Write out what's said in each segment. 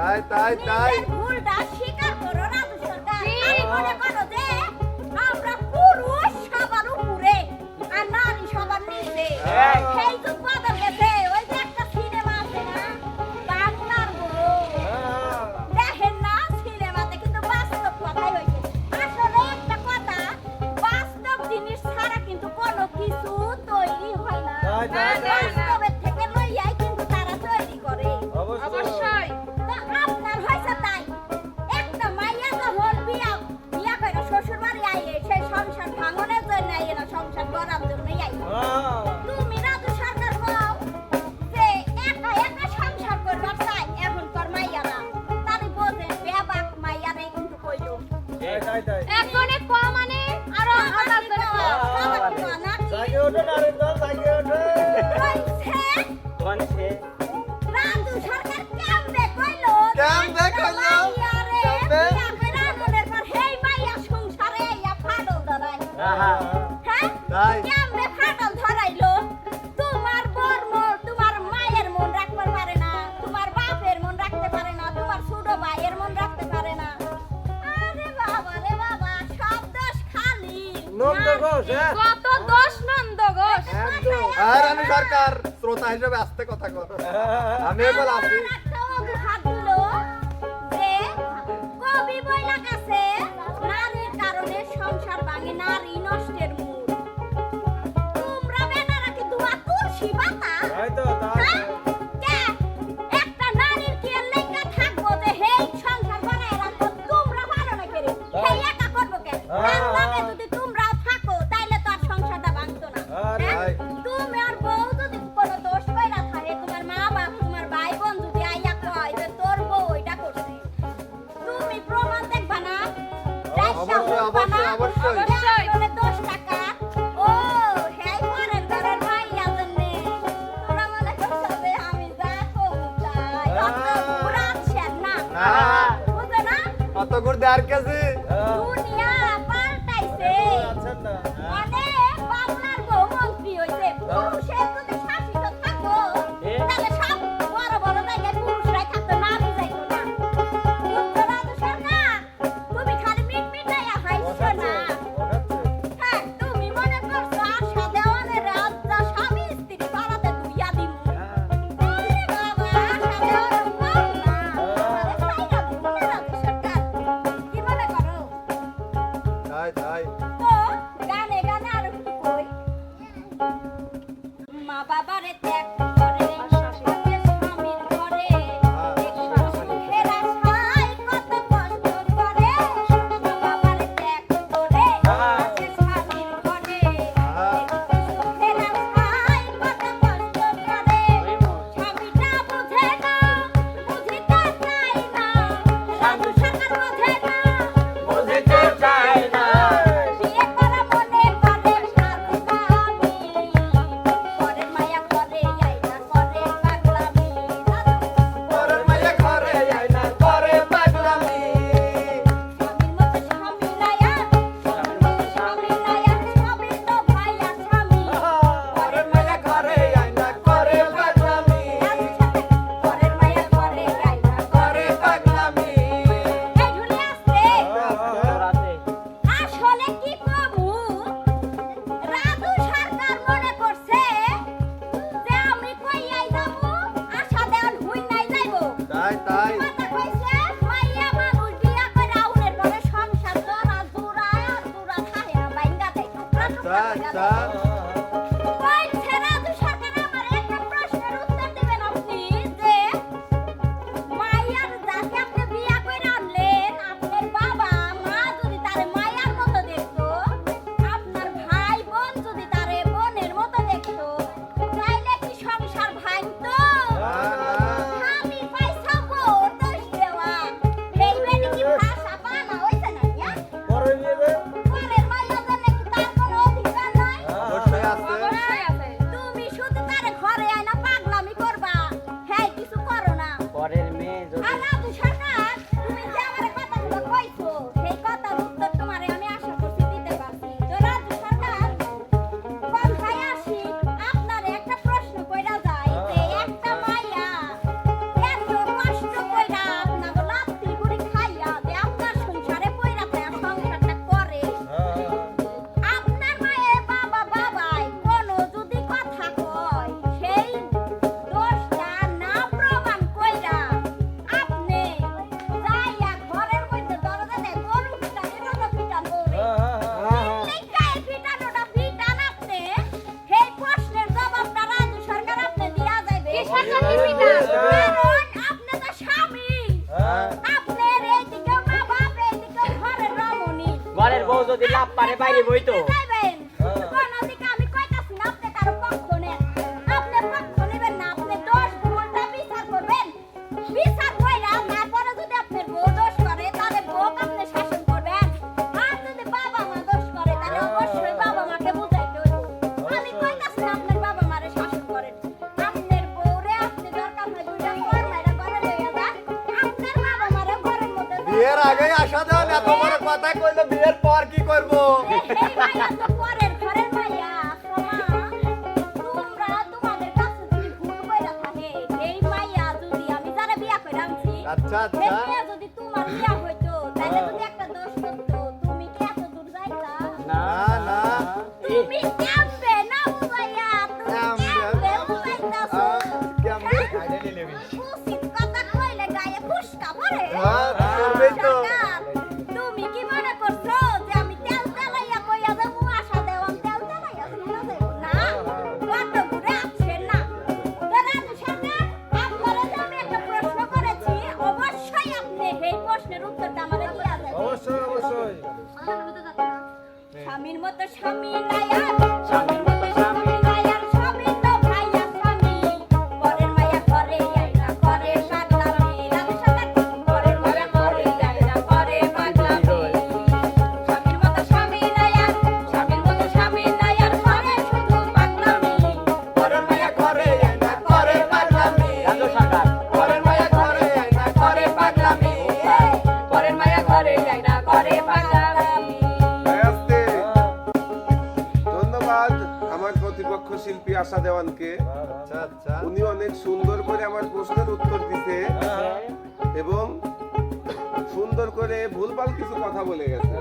তাই তাই তাই। ভুলটা স্বীকার করো না সরকার আমি মনে করো যে আমরা পুরুষ সবার উপরে আর নারী সবার নিচে। হ্যাঁ, আমি এবার আসি। arkası আচ্ছা আচ্ছা। হ্যাঁ, হ্যাঁ, যদি তোমার বিয়া হইতো তাহলে হ্যাঁ। তুমি এই প্রশ্নের উত্তরটা আমাদের অবশ্যই অবশ্যই। স্বামীর মতো স্বামী নাই স্বামীর আশা দেওয়ানকে। উনি অনেক সুন্দর করে আমার প্রশ্নের উত্তর দিতে এবং সুন্দর করে ভুলভাল কিছু কথা বলে গেছে।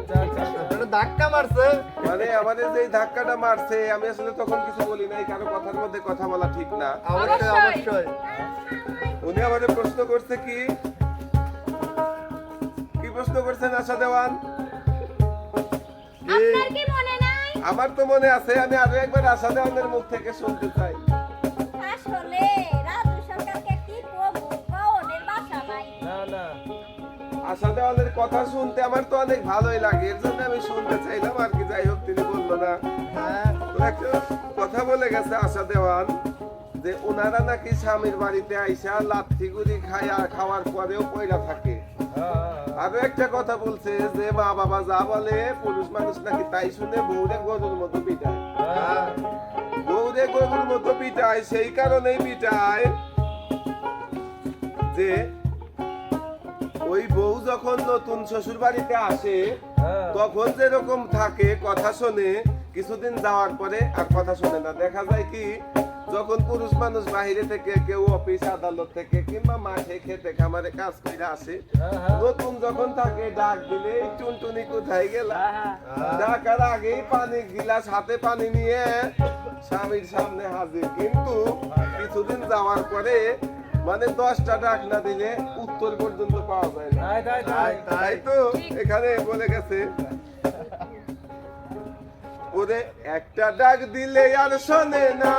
ধাক্কা মারছে। মানে আমাদের যে ধাক্কাটা মারছে আমি আসলে তখন কিছু বলি নাই কারও কথার মধ্যে কথা বলা ঠিক না। অবশ্যই, অবশ্যই। উনি আমাদের প্রশ্ন করছে কি? কি প্রশ্ন করছেন আশা দেওয়ান? আপনার কি মনে নাই আমার তো মনে আছে আমি আরও একবার আশা দেওয়ানের মুখ থেকে শুনতে চাই। আসলে রাজু সরকারকে কি করব? কওনের বাসা নাই। না না। আশা দেওয়ানের কথা শুনতে আমার তো অনেক ভালোই লাগে এর জন্য আমি শুনতে চাইলাম আর কি যাই হোক তিনি বলল না। হ্যাঁ। একটা কথা বলে গেছে আশা দেওয়ান যে ওনারা নাকি স্বামীর বাড়িতে আইসা লাথিগুড়ি খায়া খাওয়ার পরেও পয়লা থাকে। হ্যাঁ। আরও একটা কথা বলছে যে মা বাবা যা বলে পুরুষ মানুষ নাকি তাই শুনে বউরে গরুর মতো পিটায়। বউরে গরুর মতো পিটায় সেই কারণেই পিটায় যে ওই বউ যখন নতুন শ্বশুর বাড়িতে আসে হ্যাঁ। তখন যেরকম থাকে কথা শোনে কিছুদিন যাওয়ার পরে আর কথা শোনে না। দেখা যায় কি যখন পুরুষ মানুষ বাইরে থেকে কেউ অফিস আদালত থেকে কিংবা মাঠে খেতে খামারে কাজ করে আসে হ্যাঁ নতুন যখন থাকে ডাক দিলে টুনটুনি কোথায় গেলা? হ্যাঁ ডাকার আগেই পানি গিলাস হাতে পানি নিয়ে স্বামীর সামনে হাজির। কিন্তু কিছুদিন যাওয়ার পরে মানে দশটা ডাক না দিলে উত্তর পর্যন্ত পাওয়া যায় না। তাই তো? এখানে বলে গেছে ওরে একটা ডাক দিলে আর শোনে না।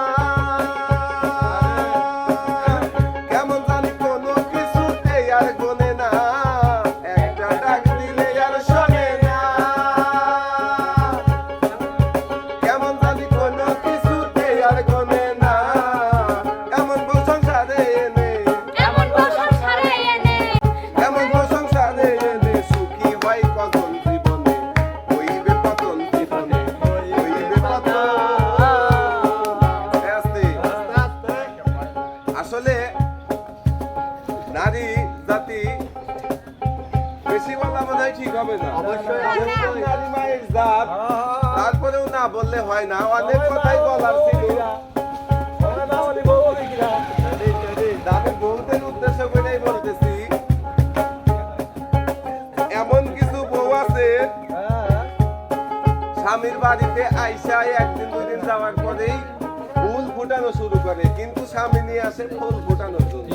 ফুল ফুটানোর জন্য।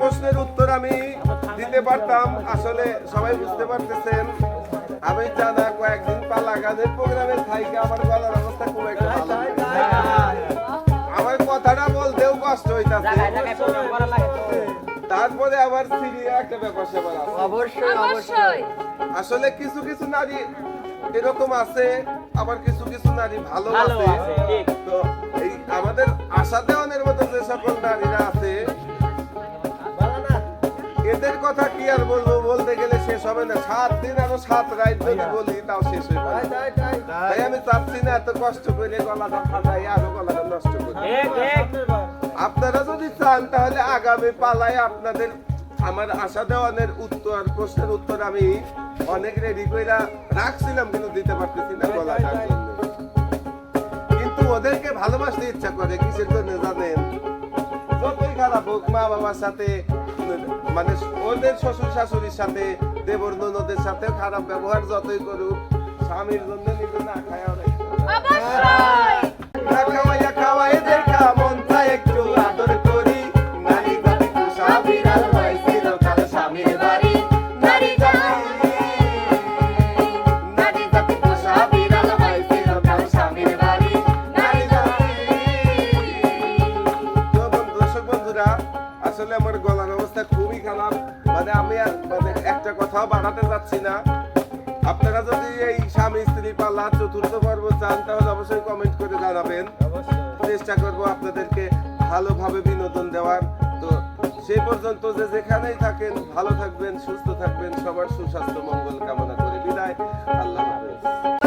প্রশ্নের উত্তর আমি দিতে পারতাম আসলে সবাই বুঝতে পারতেছেন। আমি জানা কয়েকদিন পালা গানের প্রোগ্রামে থাইকে আমার গলার অবস্থা খুব একটা ভালো আমার কথাটা বলতেও কষ্ট হইতাছে। তারপরে আবার সিরিয়া একটা ব্যাপার স্যাপার আছে। অবশ্যই অবশ্যই। আসলে কিছু কিছু নারী এরকম আছে আবার কিছু কিছু নারী ভালো আছে। তো আমাদের আশা দেওয়ানের মতো যে সকল নারীরা আছে এদের কথা কি আর বলব? বলতে গেলে শেষ হবে না। সাত দিন আরও সাত রাত যদি বলি তাও শেষ হয়ে যাবে তাই আমি চাচ্ছি না এত কষ্ট করে গলাটা ফাটাই আরও গলাটা নষ্ট করি। আপনারা যদি চান তাহলে আগামী পালায় আপনাদের আমার আশা দেওয়ানের উত্তর প্রশ্নের উত্তর আমি অনেক রেডি করে রাখছিলাম কিন্তু দিতে পারতেছি না গলাটার জন্য। কিন্তু ওদেরকে ভালোবাসতে ইচ্ছা করে কিসের জন্য জানেন? যতই খারাপ হোক মা বাবার সাথে মানে ওদের শ্বশুর শাশুড়ির সাথে দেবর ননদের সাথে খারাপ ব্যবহার যতই করুক স্বামীর জন্য নিজে না খায় ওরাই। জানাবেন। চেষ্টা করব আপনাদেরকে ভালোভাবে বিনোদন দেওয়ার। তো সেই পর্যন্ত যে যেখানেই থাকেন, ভালো থাকবেন, সুস্থ থাকবেন। সবার সুস্বাস্থ্য, মঙ্গল কামনা করে বিদায়। আল্লাহ হাফেজ।